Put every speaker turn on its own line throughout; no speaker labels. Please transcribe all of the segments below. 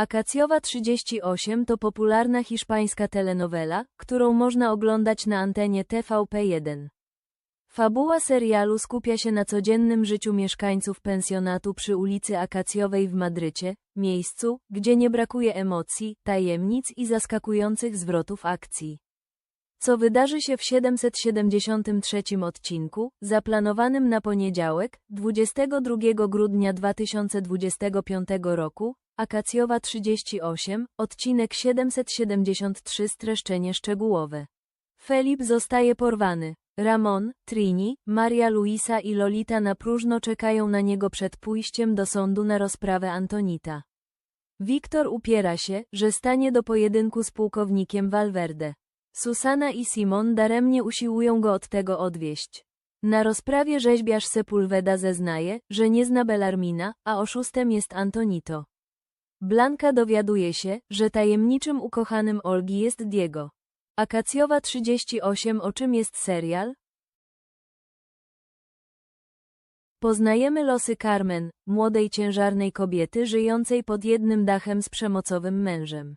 Akacjowa 38 to popularna hiszpańska telenowela, którą można oglądać na antenie TVP1. Fabuła serialu skupia się na codziennym życiu mieszkańców pensjonatu przy ulicy Akacjowej w Madrycie, miejscu, gdzie nie brakuje emocji, tajemnic i zaskakujących zwrotów akcji. Co wydarzy się w 773 odcinku, zaplanowanym na poniedziałek, 22 grudnia 2025 roku, Akacjowa 38, odcinek 773 streszczenie szczegółowe. Felip zostaje porwany. Ramon, Trini, Maria Luisa i Lolita na próżno czekają na niego przed pójściem do sądu na rozprawę Antonita. Wiktor upiera się, że stanie do pojedynku z pułkownikiem Valverde. Susana i Simon daremnie usiłują go od tego odwieść. Na rozprawie rzeźbiarz Sepulveda zeznaje, że nie zna Bellarmina, a oszustem jest Antonito. Blanka dowiaduje się, że tajemniczym ukochanym Olgi jest Diego. Akacjowa 38 O czym jest serial? Poznajemy losy Carmen, młodej ciężarnej kobiety żyjącej pod jednym dachem z przemocowym mężem.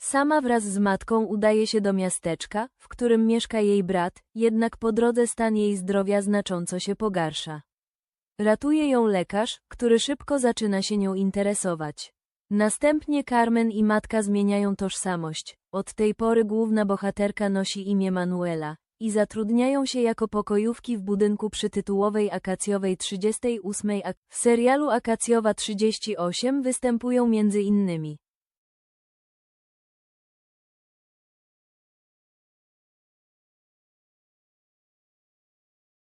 Sama wraz z matką udaje się do miasteczka, w którym mieszka jej brat, jednak po drodze stan jej zdrowia znacząco się pogarsza. Ratuje ją lekarz, który szybko zaczyna się nią interesować. Następnie Carmen i matka zmieniają tożsamość. Od tej pory główna bohaterka nosi imię Manuela i zatrudniają się jako pokojówki w budynku przytytułowej Akacjowej 38. A w serialu Akacjowa 38 występują między innymi